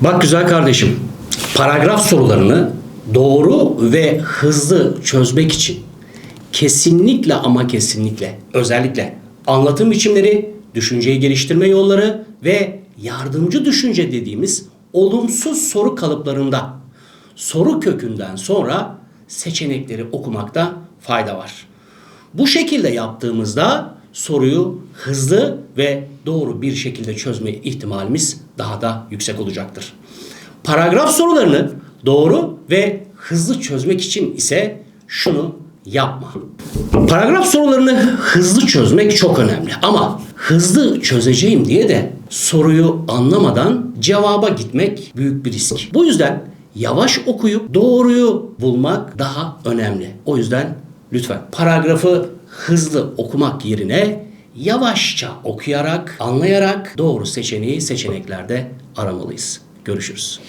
Bak güzel kardeşim, paragraf sorularını doğru ve hızlı çözmek için kesinlikle ama kesinlikle özellikle anlatım biçimleri, düşünceyi geliştirme yolları ve yardımcı düşünce dediğimiz olumsuz soru kalıplarında soru kökünden sonra seçenekleri okumakta fayda var. Bu şekilde yaptığımızda soruyu hızlı ve doğru bir şekilde çözme ihtimalimiz daha da yüksek olacaktır. Paragraf sorularını doğru ve hızlı çözmek için ise şunu yapma. Paragraf sorularını hızlı çözmek çok önemli ama hızlı çözeceğim diye de soruyu anlamadan cevaba gitmek büyük bir risk. Bu yüzden yavaş okuyup doğruyu bulmak daha önemli. O yüzden lütfen paragrafı hızlı okumak yerine yavaşça okuyarak, anlayarak doğru seçeneği seçeneklerde aramalıyız. Görüşürüz.